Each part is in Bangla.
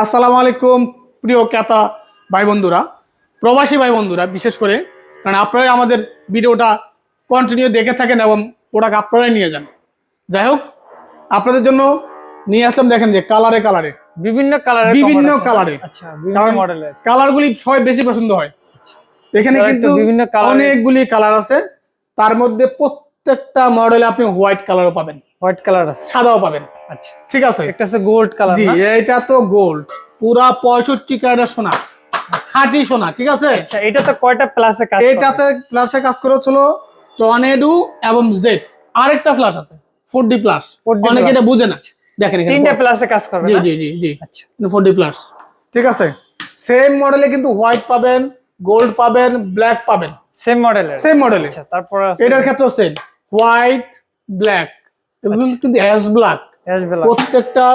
আসসালামু আলাইকুম প্রিয় ক্রেতা ভাই বন্ধুরা প্রবাসী ভাই বন্ধুরা বিশেষ করে কারণ আপনারাই আমাদের ভিডিওটা কন্টিনিউ দেখে থাকেন এবং প্রোডাক্ট আপনারাই নিয়ে যান। যাই হোক আপনাদের জন্য নিয়ে আসলাম দেখেন যে কালারে কালারে বিভিন্ন কালারের বিভিন্ন colour-এ। আচ্ছা কালারগুলি সবাই বেশি পছন্দ হয়। এখানে কিন্তু বিভিন্ন অনেকগুলি কালার আছে। তার মধ্যে প্রত্যেকটা মডেলে আপনি হোয়াইট কালারও পাবেন। হোয়াইট কালার আছে। সাদাও পাবেন। আচ্ছা। ঠিক আছে। একটা আছে গোল্ড কালার জি এটা তো গোল্ড পুরা পঁয়ষট্টি ক্যারেটের সোনা। খাঁটি সোনা ঠিক আছে? আচ্ছা এটা তো কয়টা প্লাসে কাজ? এটাতে প্লাসে কাজ করেছিল টর্নেডো এবং জেড আরেকটা প্লাস আছে ফোর ডি প্লাস অনেকে এটা বুঝে না। দেখেন এখানে তিনটা প্লাসে কাজ করবে জি জি জি জি। আচ্ছা। ফোর ডি প্লাস ঠিক আছে? সেম মডেলে কিন্তু হোয়াইট পাবেন গোল্ড পাবেন ব্ল্যাক পাবেন। সেম মডেলের সেম মডেলে আচ্ছা তারপর এটার ক্ষেত্রেও সেম হোয়াইট ব্ল্যাক এগুলো কিন্তু অ্যাশ ব্ল্যাক প্রত্যেকটা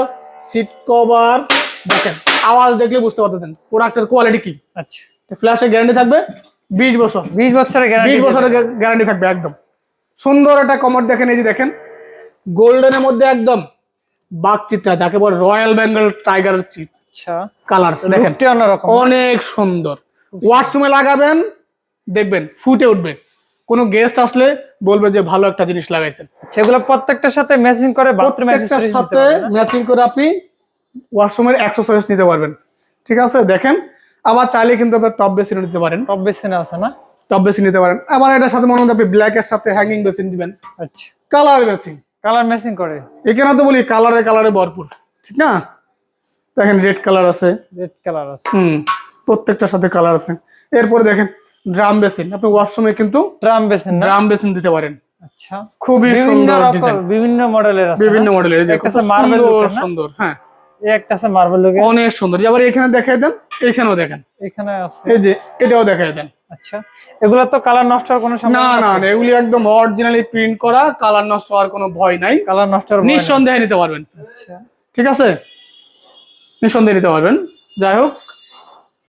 সিট কভার দেখেন আওয়াজ দেখলে বুঝতে পারতেছেন প্রোডাক্টের কোয়ালিটি কি। আচ্ছা। ফ্ল্যাশের গ্যারান্টি থাকবে বিশ বছর। 20 বছরের গ্যারান্টি বিশ বছরের গ্যারান্টি থাকবে একদম। সুন্দর একটা কমর দেখেন এই যে দেখেন। গোল্ডেনের মধ্যে একদম বাঘ চিত্রা যাকে বলে রয়্যাল বেঙ্গল টাইগার চিত কালার দেখেন। অনেক সুন্দর। ওয়াশরুমে লাগাবেন দেখবেন ফুটে উঠবে। কোনো গেস্ট আসলে বলবে যে ভালো একটা জিনিস লাগাইছেন। সেগুলো প্রত্যেকটার সাথে ম্যাচিং করে বাথরুম প্রত্যেকটার সাথে ম্যাচিং করে আপনি ওয়াশরুমের এক্সারসাইজ নিতে পারবেন। ঠিক আছে? দেখেন আবার চাইলে কিন্তু আপনি টপ বেসিন নিতে পারেন। টপ বেসিনে আছে না? টপ বেসিন নিতে পারেন। আবার এটার সাথে মনে হয় আপনি ব্ল্যাক এর সাথে হ্যাঙ্গিং বেসিন দিবেন। আচ্ছা। কালার ম্যাচিং কালার ম্যাচিং করে। এখানে তো বলি কালারে কালারে ভরপুর। ঠিক না? দেখেন রেড কালার আছে। রেড কালার আছে। হুম প্রত্যেকটার সাথে কালার আছে। এরপরে দেখেন ড্রাম বেসিন। আপনি ওয়াশরুমে কিন্তু ড্রাম বেসিন ড্রাম বেসিন দিতে পারেন। আচ্ছা। খুবই সুন্দর ডিজাইন বিভিন্ন মডেলের আছে বিভিন্ন না? মডেলের যে আছে marble সুন্দর না? সুন্দর হ্যাঁ। একটা আছে মার্বেল লোকে অনেক সুন্দর। আবার এখানে দেখাই দেন এখানেও দেখেন। এখানে আছে। এই যে এটাও দেখাই দেন। আচ্ছা। এগুলো তো কালার নষ্ট হওয়ার কোনো না সম্ভাবনা না না এগুলি একদম অরিজিনালি প্রিন্ট করা কালার নষ্ট হওয়ার কোনো ভয় নাই। কালার নষ্ট হওয়ার। নিঃসন্দেহে নিতে পারবেন। আচ্ছা। ঠিক আছে? নিঃসন্দেহে নিতে পারবেন। যাই হোক